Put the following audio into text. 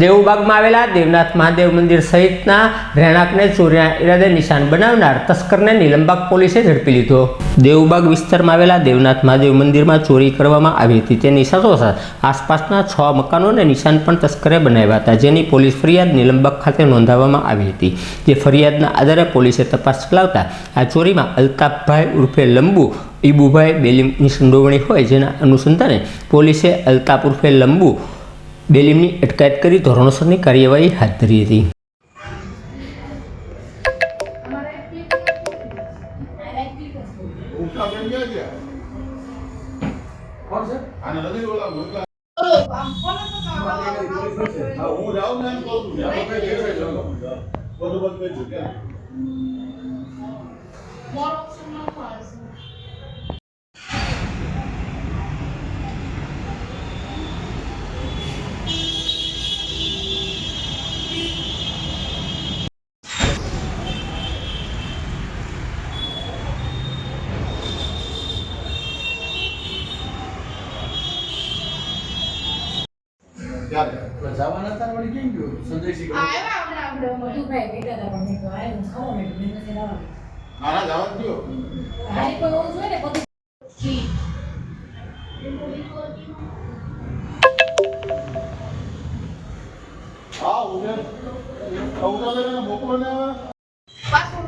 દેવબાગમાં આવેલા દેવનાથ મહાદેવ મંદિર સહિતના રહેણાંકને ચોર્યા ઇરાદે નિશાન બનાવનાર તસ્કરને નિલંબાગ પોલીસે ઝડપી લીધો. દેવબાગ વિસ્તારમાં આવેલા દેવનાથ મહાદેવ મંદિરમાં ચોરી કરવામાં આવી હતી. તેની સાથોસાથ આસપાસના છ મકાનોને નિશાન પણ તસ્કરે બનાવ્યા હતા, જેની પોલીસ ફરિયાદ નિલંબાગ ખાતે નોંધાવવામાં આવી હતી. જે ફરિયાદના આધારે પોલીસે તપાસ ચલાવતા આ ચોરીમાં અલ્તાફભાઈ ઉર્ફે લંબુ, ઈબુભાઈ બેલીમની સંડોવણી હોય, જેના અનુસંધાને પોલીસે અલ્તાફ ઉર્ફે લંબુ બેલીમની અટકાયત કરી ધોરણસરની કાર્યવાહી હાથ ધરી હતી. ઉઠા કેમ ગયા છે કોણ છે આને નથી બોલાવવું એટલે હા, હું જાઉં ને એમ કહું છું ત્યાં તો કઈ કહેવાય છે. બધું બંધ કરી દઉં ક્યાં? ક્યારે? જવાના તાર વળી કેમ ગયો સંજયસિંહ આવ્યા હમણાં આપણે મધુભાઈ બેઠા હતા પણ તો આય ખાવા માંડ્યું, મેં નથી ના, ના, જવા જ. હારી કોઈ ને બધું હા, ઉધર. ઉધર મોકલો ને. પાછું